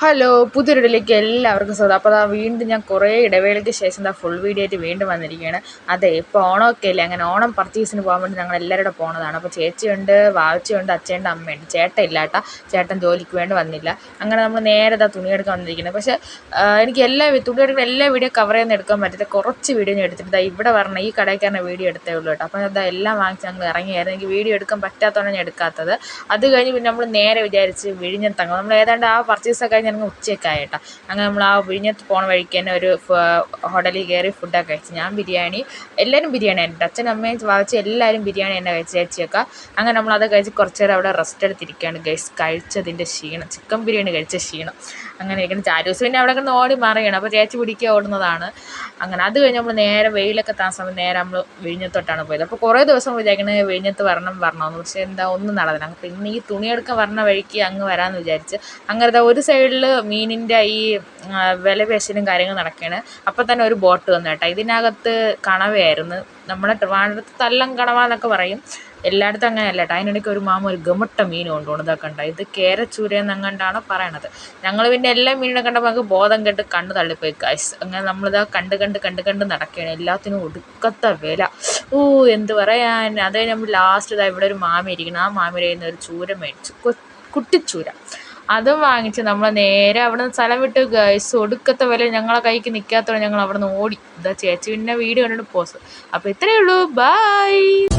Hello പുതിയൊരിടയിലേക്ക് എല്ലാവർക്കും സ്വാഗതം. അപ്പോൾ അതാ വീണ്ടും ഞാൻ കുറേ ഇടവേളയ്ക്ക് ശേഷം എന്താ ഫുൾ വീഡിയോ ആയിട്ട് വീണ്ടും വന്നിരിക്കുകയാണ്. അതെ ഇപ്പോൾ ഓണമൊക്കെ അല്ലേ? അങ്ങനെ ഓണം പർച്ചേസിന് പോകാൻ വേണ്ടി ഞങ്ങൾ എല്ലാവരും പോണതാണ്. അപ്പോൾ ചേച്ചിയുണ്ട് വാവച്ചിയുണ്ട് അച്ഛയുണ്ട് അമ്മയുണ്ട്. ചേട്ടൻ ഇല്ലാട്ട ചേട്ടൻ ജോലിക്ക് വേണ്ടി വന്നില്ല. അങ്ങനെ നമ്മൾ നേരെ ഇതാ തുണിയെടുക്കാൻ വന്നിരിക്കുന്നത് പക്ഷേ എനിക്ക് എല്ലാ തുണി തുണിയെടുക്കുന്ന എല്ലാ വീഡിയോ കവർ ചെയ്യുന്ന എടുക്കാൻ പറ്റില്ല കുറച്ച് വീഡിയോ ഞാൻ എടുത്തിട്ട് ഇവിടെ പറഞ്ഞ ഈ കടയ്ക്കാരനെ വീഡിയോ എടുത്തേ ഉള്ളൂ കേട്ടോ. അപ്പോൾ എന്താ എല്ലാം വാങ്ങിച്ച് ഞങ്ങൾ ഇറങ്ങിയായിരുന്നു. എനിക്ക് വീഡിയോ എടുക്കാൻ പറ്റാത്തതാണ് ഞാൻ എടുക്കാത്തത്. അത് കഴിഞ്ഞ് പിന്നെ നമ്മൾ നേരെ വിചാരിച്ച് വിഴിഞ്ഞം തങ്ങും. നമ്മൾ ഏതാണ്ട് ആ പർച്ചേസ് ഒക്കെ കഴിഞ്ഞ് ഞങ്ങൾ ഉച്ചയൊക്കെ ആയിട്ടാ അങ്ങനെ നമ്മൾ ആ വിഴിഞ്ഞത്ത് പോണ വഴിക്ക് തന്നെ ഒരു ഹോട്ടലിൽ കയറി ഫുഡൊക്കെ കഴിച്ചു. ഞാൻ ബിരിയാണി എല്ലാവരും ബിരിയാണി ആയിട്ട് അച്ഛനും അമ്മയും വായിച്ച് എല്ലാവരും ബിരിയാണി തന്നെ കഴിച്ച് ചേച്ചിയൊക്കെ. അങ്ങനെ നമ്മൾ അത് കഴിച്ച് കുറച്ച് നേരം അവിടെ റെസ്റ്റ് എടുത്തിരിക്കുകയാണ്. ഗൈസ് കഴിച്ചതിന്റെ ക്ഷീണം. ചിക്കൻ ബിരിയാണി കഴിച്ച ക്ഷീണം. അങ്ങനെ ഇരിക്കണം ചാരൂസ് പിന്നെ അവിടെ കിടന്ന് ഓടി മറിയണം. അപ്പോൾ ചേച്ചി പിടിക്കുക ഓടുന്നതാണ്. അങ്ങനെ അത് കഴിഞ്ഞ് നമ്മൾ നേരെ വെയിലൊക്കെ താൻ സമയം നേരെ നമ്മൾ വിഴിഞ്ഞത്തോട്ടാണ് പോയത്. അപ്പോൾ കുറേ ദിവസം വിചാരിക്കണേ വിഴിഞ്ഞത്ത് വരണം വരണമെന്ന് പക്ഷേ എന്താ ഒന്നും നടന്നില്ല. പിന്നെ ഈ തുണിയെടുക്കാൻ വരണ വഴിക്ക് അങ്ങ് വരാമെന്ന് വിചാരിച്ച്. അങ്ങനത്തെ ഒരു സൈഡിൽ മീനിന്റെ ഈ വില പേശലും കാര്യങ്ങൾ നടക്കുകയാണ് അപ്പോൾ തന്നെ ഒരു ബോട്ട് വന്നു കേട്ടോ. ഇതിനകത്ത് കണവയായിരുന്നു. നമ്മുടെ ട്രിവാൻഡ്രത്ത് തല്ലം കണവ എന്നൊക്കെ പറയും. എല്ലായിടത്തും അങ്ങനെയല്ല കേട്ടോ. അതിനിടയ്ക്ക് ഒരു മാമ ഒരു ഗമിട്ട മീൻ കൊണ്ടുപോകണം ഇതൊക്കെ ഉണ്ടായി ഇത് കേരച്ചൂരയെന്നങ്ങണ്ടാണ് പറയണത്. ഞങ്ങൾ പിന്നെ എല്ലാ മീനിനെ കണ്ടപ്പോൾ നമുക്ക് ബോധം കെട്ട് കണ്ണ് തള്ളിപ്പോയി. കാശ് അങ്ങനെ നമ്മളിതാ കണ്ട് കണ്ട് കണ്ട് കണ്ട് നടക്കുകയാണ്. എല്ലാത്തിനും ഒടുക്കത്തെ വില. ഓ എന്ത് പറയാൻ. അത് നമ്മൾ ലാസ്റ്റ് ഇതാ ഇവിടെ ഒരു മാമ ഇരിക്കണം. ആ നിന്ന് ഒരു ചൂര മേടിച്ചു. കുട്ടിച്ചൂര. അതും വാങ്ങിച്ച് നമ്മൾ നേരെ അവിടെ നിന്ന് സ്ഥലം വിട്ട് ഗൈസ് ഒടുക്കത്തെ വില ഞങ്ങളെ കൈക്ക് നിൽക്കാത്തതുകൊണ്ട് ഞങ്ങൾ അവിടെ നിന്ന് ഓടി. എന്താ ചേച്ചി പിന്നെ വീഡിയോ കണ്ടിട്ട് പോസ്. അപ്പോൾ ഇത്രയേ ഉള്ളൂ. ബൈ